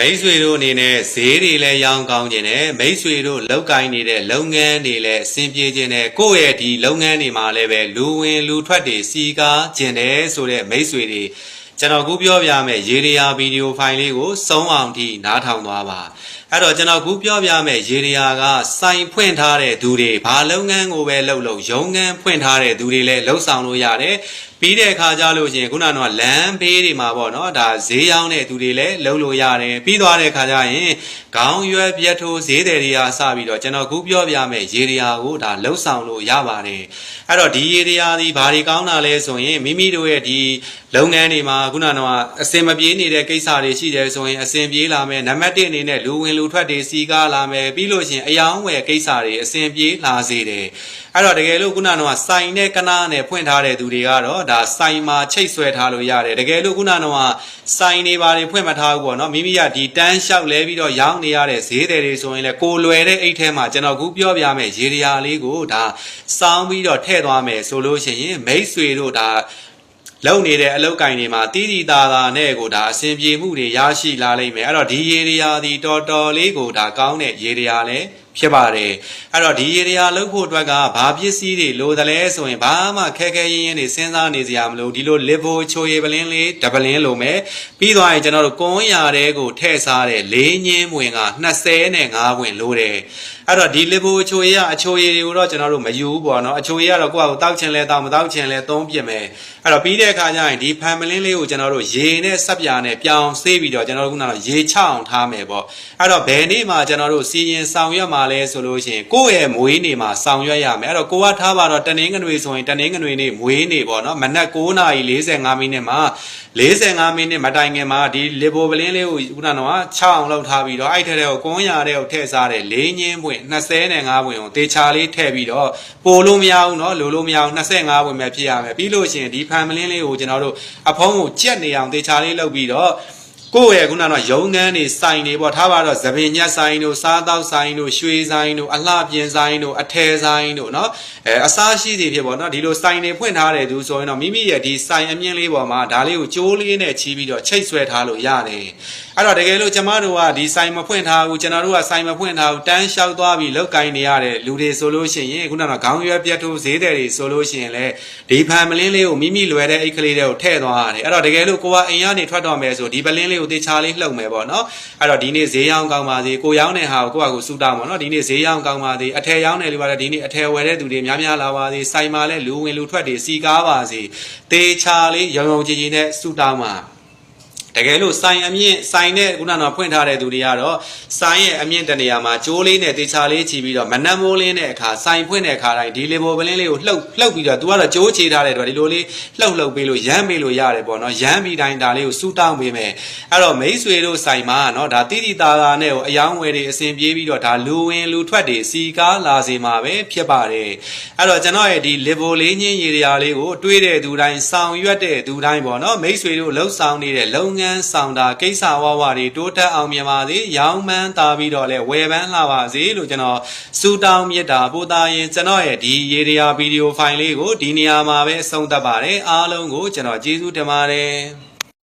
မိတ်ဆွေတို့အနေနဲ့ဈေးတွေလည်းရောင်းကောင်းခြင်းနဲ့မိတ်ဆွေတို့လောက်ကိုင်းနေတဲ့လုပ်ငန်းတွေလည်းအဆင်ပြေခြင်းနဲ့ကိုယ့်ရဲ့ဒီလုပ်ငန်းတွေမှာလည်းပဲလူဝင်လူထွက်တွေစီကားခြင်းတယ်ဆိုတဲ့မိတ်ဆွေတွေကျွန်တော်ခုပြောပြမယ်ရေဒီယာဗီဒီယိုဖိုင်လေးကိုစုံအောင်ထိနားထောင်သွားပါအဲ့တော့ကျွန်တော်ခုပြောပြမယ်ရေဒီယာကစိုင်ဖွင့်ထားတဲ့သူတွေဘာလုပ်ငန်းကိုပဲလုပ်လို့ရုံငန်းဖွင့်ထားတဲ့သူတွေလည်းလှုပ်ဆောင်လို့ရတယ်ပြီးတဲ့အခါကျလို့ရှိရင်ခုနကတော့လမ်းဘေးတွေမှာပေါ့နော်ဒါဈေးရောင်းတဲ့သူတွေလည်းလှုပ်လို့ရတယ်ပြီးသွားတဲ့အခါကျရင်ခေါင်းရွက်ပြတ်ထိုးဈေးတယ်တွေကစပြီးတော့ကျွန်တော်ခုပြောပြမယ်ရေဒီယာကိုဒါလှုပ်ဆောင်လို့ရပါတယ်အဲ့တော့ဒီရေဒီယာဒီဘာတွေကောင်းတာလဲဆိုရင်မိမိတို့ရဲ့ဒီလုပ်ငန်းတွေမှာခုနကတော့အစင်မပြေနေတဲ့ကိစ္စတွေရှိတယ်ဆိုရင်အစင်ပြေးလာမယ်နံပါတ်1အနေနဲ့လူဝင်လူထွက်တွေစီကားလာမယ်ပြီးလို့ရှိရင်အယောင်းဝယ်ကိစ္စတွေအစင်ပြေးလာစေတယ်အဲ့တော့တကယ်လို့ခုနကတော့စိုင်နဲ့ကနာနဲ့ဖွင့်ထားတဲ့သူတွေကတော့ဒါစိုင်မှာချိတ်ဆွဲထားလို့ရတယ်တကယ်လို့ခုနကတော့စိုင်တွေဘာတွေဖွင့်မထားဘူးပေါ့နော်မိမိကဒီတန်းလျှောက်လဲပြီးတော့ရောင်းနေရတဲ့ဈေးတယ်တွေဆိုရင်လေကိုလွယ်တဲ့အိတ်ထဲမှာကျွန်တော်ခုပြောပြမယ်ရေဒီယာလေးကိုဒါစောင်းပြီးတော့ထည့်သွားမယ်ဆိုလို့ရှိရင်မိတ်ဆွေတို့ဒါလုံနေတဲ့အလုတ်ကင်တွေမှာတီးတီတာတာနဲ့ကိုဒါအဆင်ပြေမှုတွေရရှိလာလိမ့်မယ်အဲ့တော့ဒီရေဒီယာဒီတော်တော်လေးကိုဒါကောင်းတဲ့ရေဒီယာလည်း ဖြစ်ပါတယ်အဲ့တော့ဒီရေဒီယာလုတ်ဖို့အတွက်ကဘာပစ္စည်းတွေလိုသလဲဆိုရင်ဘာမှခက်ခဲရင်းရင်းနေစဉ်းစားနေစရာမလိုဒီလိုလစ်ဖို့ချိုရည်ပလင်းလေးဒပလင်းလိုမယ်ပြီးသွားရင်ကျွန်တော်တို့ကွန်ရာတဲကိုထည့်စားတဲ့လေးညင်းဝင်က25ဝင်လိုတယ်အဲ့တော့ဒီလစ်ဖို့ချိုရည်ကအချိုရည်တွေကိုတော့ကျွန်တော်တို့မယူဘူးပေါ့နော်အချိုရည်ကတော့ကိုယ့်အကိုတောက်ချင်လဲတောက်မတောက်ချင်လဲသုံးပြစ်မယ်အဲ့တော့ပြီးတဲ့အခါကျရင်ဒီဖန်မလင်းလေးကိုကျွန်တော်တို့ရေနဲ့ဆက်ပြာနဲ့ပြောင်းဆေးပြီးတော့ကျွန်တော်တို့ကတော့ရေချအောင်ထားမယ်ပေါ့အဲ့တော့ဘယ်နေ့မှကျွန်တော်တို့စီရင်ဆောင်ရွက်မှာလဲဆိုလို့ရှိရင်ကိုယ့်ရဲ့မွေးနေ့မှာဆောင်ရွက်ရမယ်အဲ့တော့ကိုကထားပါတော့တနင်္ဂနွေဆိုရင်တနင်္ဂနွေနေ့မွေးနေ့ပေါ့နော်မနက်9:45မိနစ်မှာ45မိနစ်မတိုင်ခင်မှာဒီလေဘိုပလင်းလေးကိုခုနကတော့6အောင်လောက်ထားပြီးတော့အဲ့ထဲထဲကိုကွန်ရတဲ့ကိုထည့်စားတဲ့လေးညင်းပွင့်25ပွင့်ကိုတေချာလေးထည့်ပြီးတော့ပို့လို့မရဘူးနော်လိုလို့မရဘူး25ပွင့်ပဲဖြစ်ရမယ်ပြီးလို့ရှိရင်ဒီဖန်ပလင်းလေးကိုကျွန်တော်တို့အဖုံးကိုကြက်နေအောင်တေချာလေးလုပ်ပြီးတော့ ကိုယ့်ရဲ့ခုနကတော့ရုံငန်းတွေစိုင်တွေပေါ့ထားပါတော့သပင်ညက်ဆိုင်တို့စားတောက်ဆိုင်တို့ရွှေဆိုင်တို့အလှပြင်ဆိုင်တို့အထယ်ဆိုင်တို့เนาะအဲအစားရှိစီဖြစ်ပေါ့เนาะဒီလိုဆိုင်တွေဖွင့်ထားတဲ့သူဆိုရင်တော့မိမိရဲ့ဒီဆိုင်အမြင့်လေးပေါ်မှာဒါလေးကိုကြိုးလေးနဲ့ချီးပြီးတော့ချိတ်ဆွဲထားလို့ရတယ်အဲ့တော့တကယ်လို့ကျမတို့ကဒီဆိုင်မဖွင့်ထားဘူးကျွန်တော်တို့ကဆိုင်မဖွင့်ထားဘူးတန်းလျှောက်သွားပြီးလောက်ကင်နေရတဲ့လူတွေဆိုလို့ရှိရင်ခုနကတော့ခေါင်းရွက်ပြတ်ထိုးဈေးတယ်တွေဆိုလို့ရှိရင်လေဒီဖန်မလင်းလေးကိုမိမိလွယ်တဲ့အိတ်ကလေးတွေကိုထည့်သွားရတယ်အဲ့တော့တကယ်လို့ကိုကအိမ်ကနေထွက်တော့မယ်ဆိုဒီပလင်းလေးကို ုတေချာလေးလှုပ်မယ်ပေါ့နော်အဲ့တော့ဒီနေ့ဈေးရောင်းကောင်းပါစေကိုရောင်းတဲ့ဟာကိုကိုကကိုစူတောင်းပေါ့နော်ဒီနေ့ဈေးရောင်းကောင်းပါစေအထယ်ရောင်းတယ်လို့ပါတယ်ဒီနေ့အထယ်ဝယ်တဲ့သူတွေများများလာပါစေစိုင်မာလဲလူဝင်လူထွက်တွေစီကားပါစေတေချာလေးရောင်ရောင်ကြည်ကြည်နဲ့စူတောင်းပါ တကယ်လို့စိုင်အမြင့်စိုင်နဲ့ခုနကဖွင့်ထားတဲ့သူတွေကတော့စိုင်ရဲ့အမြင့်တနေရာမှာကြိုးလေးနဲ့တေချာလေးချီပြီးတော့မနက်မိုးလင်းတဲ့အခါစိုင်ဖွင့်တဲ့အခါတိုင်းဒီလေဘောပလင်းလေးကိုလှုပ်လှုပ်ပြီးတော့ तू ကတော့ကြိုးချေထားတဲ့အတွက်ဒီလိုလေးလှုပ်လှုပ်ပေးလို့ရမ်းပေးလို့ရတယ်ပေါ့နော်ရမ်းပြီးတိုင်းဒါလေးကိုစူတောင်းပေးမယ်အဲ့တော့မိတ်ဆွေတို့စိုင်မှာနော်ဒါတိတိတာတာနဲ့ကိုအယောင်းဝယ်တွေအစဉ်ပြေးပြီးတော့ဒါလူဝင်လူထွက်တွေစီကားလာစေမှာပဲဖြစ်ပါတယ်အဲ့တော့ကျွန်တော်ရဲ့ဒီလေဘောလေးညင်းရေရာလေးကိုတွေးတဲ့သူတိုင်းဆောင်ရွက်တဲ့သူတိုင်းပေါ့နော်မိတ်ဆွေတို့လှုပ်ဆောင်နေတဲ့လုပ်ငန်းဆောင်တာကိစ္စဝဝတွေတိုးတက်အောင်မြင်ပါစေရောင်းမှန်းတာပြီးတော့လဲဝယ်ပန်းလာပါစေလို့ကျွန်တော်စူတောင်းမြတ်တာပို့သားရင်ကျွန်တော်ရဲ့ဒီရေဒီယာဗီဒီယိုဖိုင်လေးကိုဒီနေရာမှာပဲအဆုံးသတ်ပါတယ်အားလုံးကိုကျွန်တော်ကျေးဇူးတင်ပါတယ်